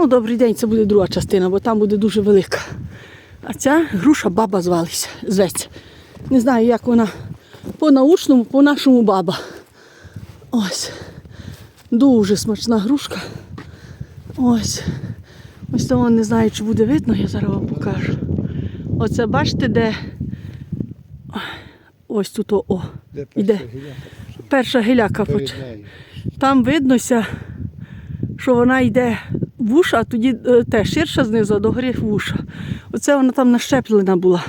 Ну, добрий день, це буде друга частина, бо там буде дуже велика. А ця груша баба звалися, зветься. Не знаю, як вона по-научному, по-нашому баба. Ось. Дуже смачна грушка. Ось. Ось того не знаю, чи буде видно, я зараз вам покажу. Оце бачите, де. Ось тут о. о. Де Іде. перша гіляка? Перша гіляка. Там виднося, що вона йде вуша, а тоді е, те ширша знизу, а догори вуша. Оце вона там нащеплена була.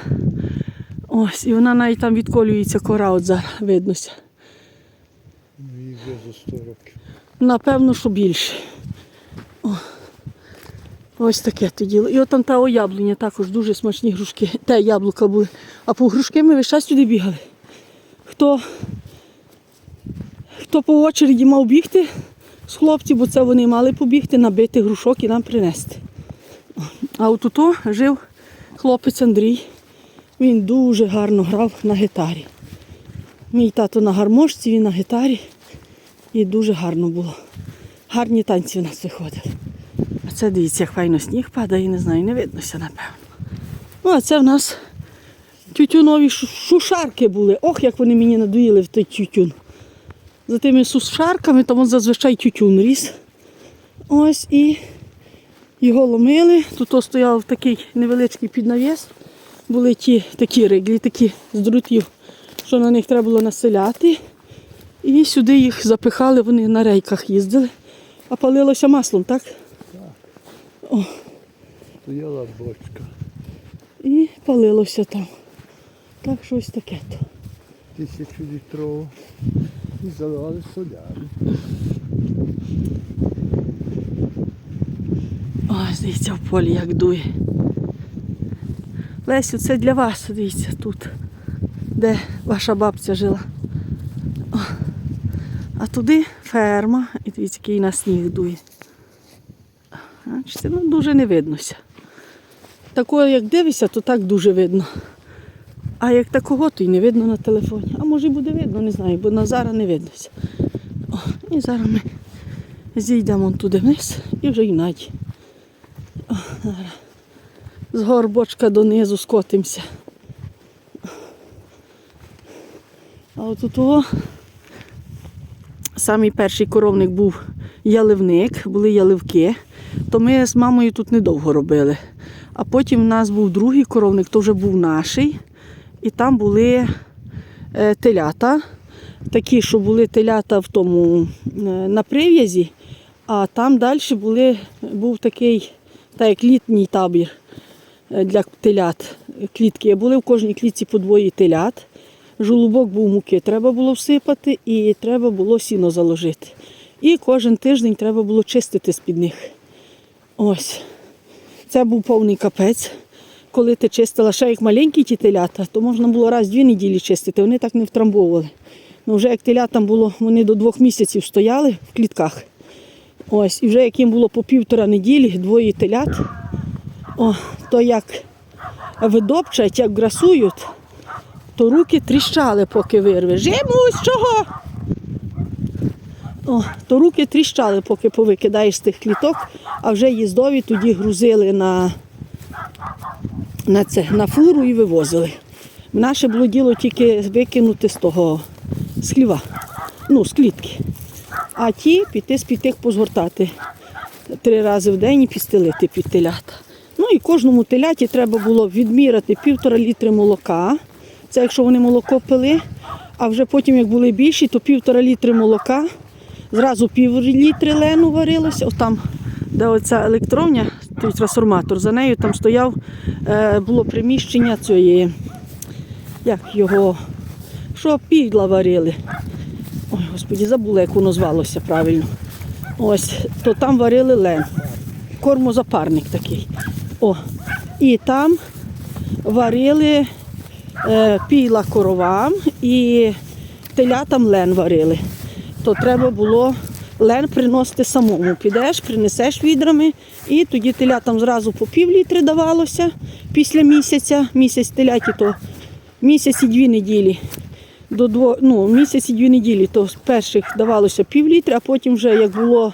Ось, і вона навіть там відколюється кора, от зараз виднося. Ну, їй вже за 100 років. Напевно, що більше. О. Ось таке то діло. І от там та яблуня також дуже смачні грушки. Те яблука були. А по грушки ми весь час сюди бігали. Хто, хто по очереді мав бігти з хлопців, бо це вони мали побігти, набити грушок і нам принести. А от тут жив хлопець Андрій. Він дуже гарно грав на гітарі. Мій тато на гармошці, він на гітарі. І дуже гарно було. Гарні танці в нас виходили. А це дивіться, як файно сніг падає, не знаю, не виднося, напевно. Ну, а це в нас тютюнові шушарки були. Ох, як вони мені надоїли в той тютюн. За тими сушарками там от зазвичай тютюн ріс. Ось і його ломили. Тут стояв такий невеличкий піднавіс. Були ті такі риглі, такі з друтів, що на них треба було населяти. І сюди їх запихали, вони на рейках їздили. А палилося маслом, так? Так. О. Стояла бочка. І палилося там. Так щось таке. то. Тисячу літрову. І заливали соляри. Ось, дивіться, в полі як дує. Лесю, це для вас, дивіться, тут, де ваша бабця жила. О. А туди ферма, і дивіться, який на сніг дує. Бачите, ну дуже не виднося. Такого, як дивишся, то так дуже видно. А як такого, то й не видно на телефоні. А може буде видно, не знаю, бо на зараз не виднося. О, і зараз ми зійдемо туди вниз і вже й наді. О, зараз. З горбочка донизу скотимося. А от у того самий перший коровник був яливник, були яливки, то ми з мамою тут недовго робили. А потім в нас був другий коровник, то вже був наший. І там були е, телята, такі, що були телята в тому е, на прив'язі, а там далі були, був такий, так як літній табір е, для телят. Клітки були в кожній клітці по двоє телят. Жолубок був муки, треба було всипати і треба було сіно заложити. І кожен тиждень треба було чистити з-під них. Ось. Це був повний капець. Коли ти чистила ще як маленькі ті телята, то можна було раз-дві неділі чистити, вони так не втрамбовували. Ну вже як телятам було, вони до двох місяців стояли в клітках. Ось, і вже як їм було по півтора неділі, двоє телят, о, то як видопчать, як грасують, то руки тріщали, поки вирве. Жимусь, чого? О, то руки тріщали, поки повикидаєш з тих кліток, а вже їздові тоді грузили на, на, це, на фуру і вивозили. Наше було діло тільки викинути з того з ну, з клітки. А ті піти з під тих позгортати три рази в день і підстелити під телята. Ну і кожному теляті треба було відміряти півтора літри молока. Це якщо вони молоко пили, а вже потім, як були більші, то півтора літри молока, зразу пів літри лену варилося. Отам, де оця електровня, той трансформатор, за нею там стояв, е, було приміщення цієї, як його, що підла варили. Ой, господі, забула, як воно звалося правильно. Ось, то там варили лен. Кормозапарник такий. О, і там варили е, піла коровам і телятам лен варили. То треба було лен приносити самому. Підеш, принесеш відрами, і тоді телятам зразу по пів літри давалося після місяця. Місяць теляті то місяць і дві неділі. До дво, ну, місяць і дві неділі, то з перших давалося пів літра, а потім вже як було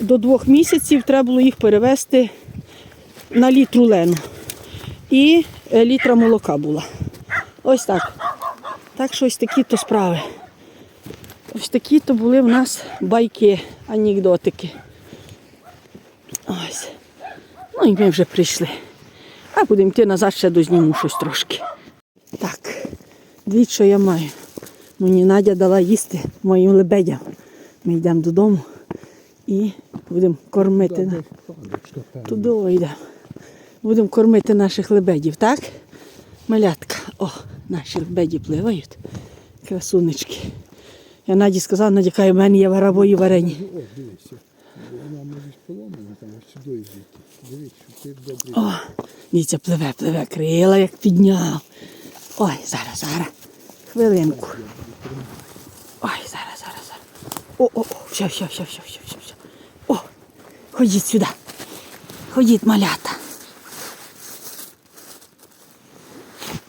до двох місяців треба було їх перевести на літру лену. І е, літра молока була. Ось так. Так що ось такі то справи. Ось такі то були в нас байки, анекдотики. Ось. Ну і ми вже прийшли. А будемо йти назад, ще дозніму щось трошки. Так, дивіться, що я маю. Мені Надя дала їсти моїм лебедям. Ми йдемо додому і будемо кормити. Туди йдемо. Будемо кормити наших лебедів, так? Малятка. О, наші лебеді пливають. Красунечки. Я Наді сказала, Надя в мене є варової варені. Вона може поломана, там аж сюди. Дивись, що ти добрий. О, дивіться, пливе, пливе, крила як підняв. Ой, зараз, зараз. Хвилинку. Ой, зараз, зараз, зараз. О, о, о, все, все, все, все, все, все, все. О, ходіть сюди. Ходіть, малята.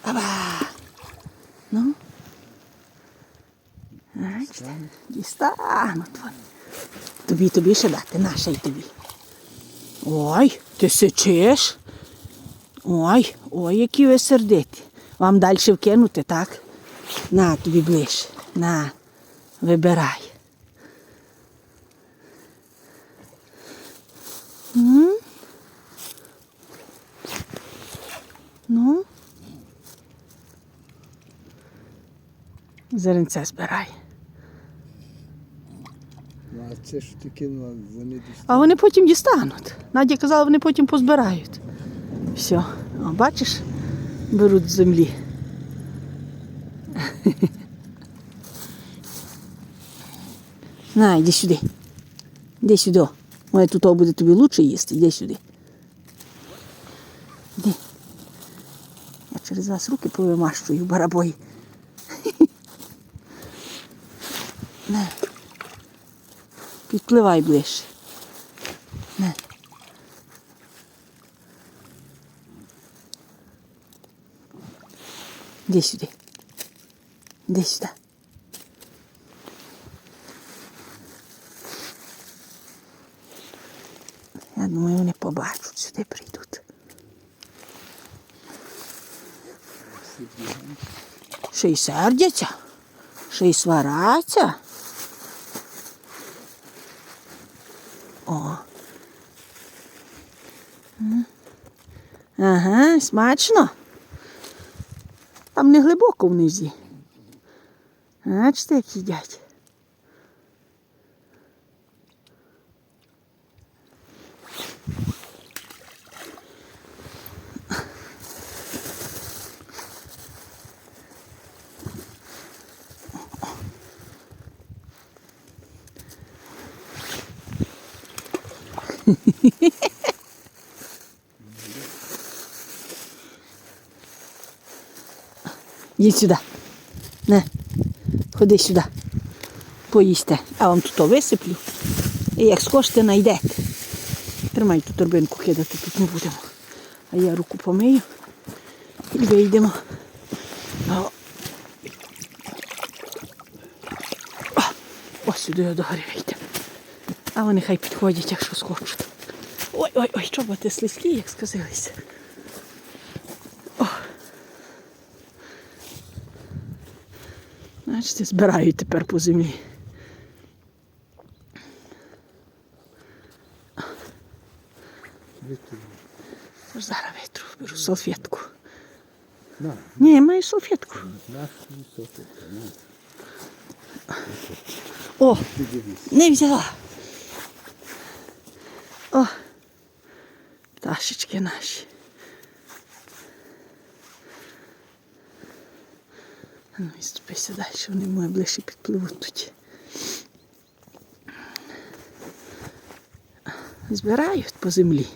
Аба. Ну. Бачите, дістануть вони. Тобі, тобі ще дати, наша й тобі. Ой, ти сичиш? Ой, ой, які ви сердиті. Вам далі вкинути, так? На, тобі ближче. На, вибирай. М? Ну. Зеренце збирай. Ну, це ж ти кинула, вони десь. А вони потім дістануть. Надя казала, вони потім позбирають. Все, О, бачиш, беруть з землі. На, йди сюди. Іди сюди. Моє тут буде тобі лучше їсти. Іди сюди. Іди. Я через вас руки повимащую в барабої. На. Підпливай ближче. Не. Іди сюди. Іди сюди. Я думаю, вони побачать, сюди прийдуть. Ще й сердяться, ще й свараться. О. М. Ага, смачно. Там не глибоко внизі. Бачите, як їдять. Їдь сюди. Не. Ходи сюди. Поїсте. А вам тут висиплю. І як скоште найдете. Тримай ту торбинку кидати, тут не будемо. А я руку помию і вийдемо. Ось сюди до гори вийдемо. А вони хай підходять, якщо схочуть. Ой, ой, ой, чоботи слизькі, як сказилися. Бачите, збирають тепер по землі. Зараз витру, беру салфетку. На, Ні, маю салфетку. О, не взяла. О, пташечки наші. А Ну, і далі, вони мої ближче підпливуть тут. Збирають по землі.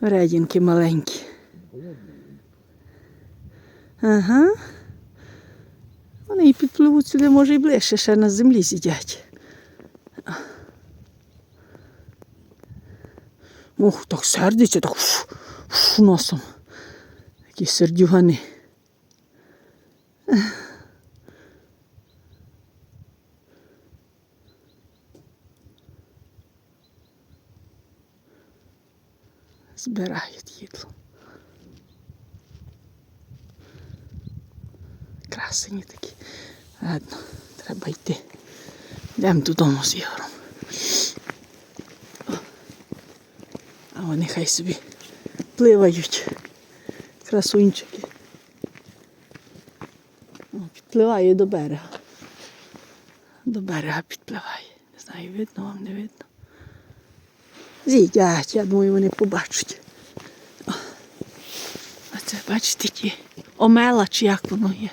Редінки маленькі. Ага. Вони і підпливуть сюди, може, і ближче, ще на землі сидять. Ох, так сердиться, так носом. Такі сердюгани. Збирають їдло. Красені такі. Ладно, треба йти. Йдемо додому з Ігором. А вони хай собі пливають. Красунчики підпливає до берега. До берега підпливає. Не знаю, видно вам, не видно. З'їдять, я думаю, вони побачать. А це, бачите, ті омела, чи як воно є.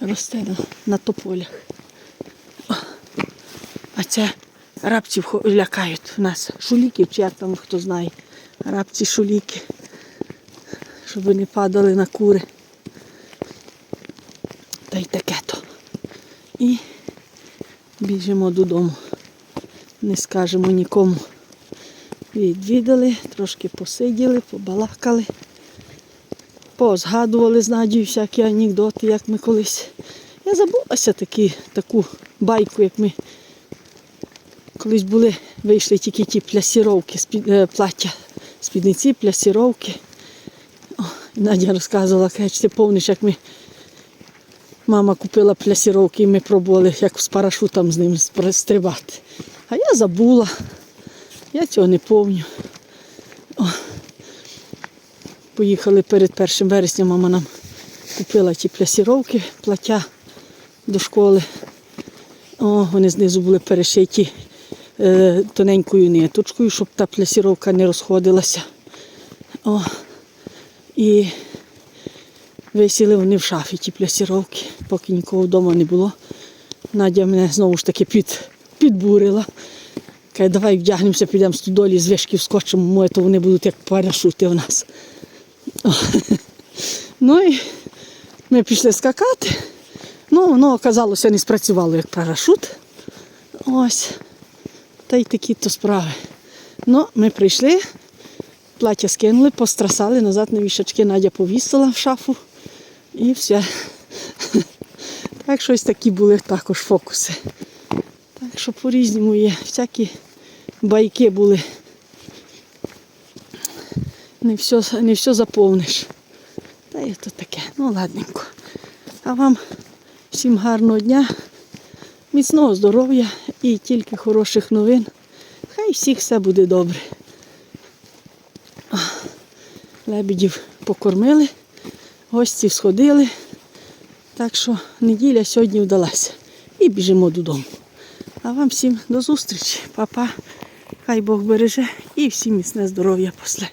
Росте на, на тополях. О. А це рабців лякають в нас. Шуліків, чи як там хто знає. Рабці шуліки. Щоб не падали на кури. Та й таке то. І біжимо додому. Не скажемо нікому. Відвідали, трошки посиділи, побалакали, позгадували з Надією всякі анекдоти, як ми колись. Я забулася такі, таку байку, як ми колись були, вийшли тільки ті плясіровки, е, плаття, спідниці, плясіровки. О, Надя розказувала, каже, «Чи ти помниш, як ми Мама купила плясіровки і ми пробували, як з парашутом з ним стрибати. А я забула. Я цього не пам'ятаю. Поїхали перед 1 вересня, мама нам купила ті плясіровки, плаття до школи. О, вони знизу були перешиті е, тоненькою ниточкою, щоб та плясіровка не розходилася. О. І Висіли вони в шафі ті плясіровки, поки нікого вдома не було. Надя мене знову ж таки під, підбурила. Каже, давай вдягнемося, підемо з долі, з вишки вскочимо, моє, то вони будуть як парашути в нас. Ну і ми пішли скакати. Ну, воно оказалося не спрацювало як парашут. Ось. Та й такі то справи. Ну, ми прийшли, плаття скинули, пострасали, назад на вішачки Надя повісила в шафу. І все. Так щось такі були також фокуси. Так що по-різному є. Всякі байки були. Не все, не все заповниш. Та й то таке. Ну, ладненько. А вам всім гарного дня, міцного здоров'я і тільки хороших новин. Хай всіх все буде добре. Лебедів покормили, гості сходили. Так що неділя сьогодні вдалася. І біжимо додому. А вам всім до зустрічі, Па-па. Хай Бог береже і всім міцне здоров'я после.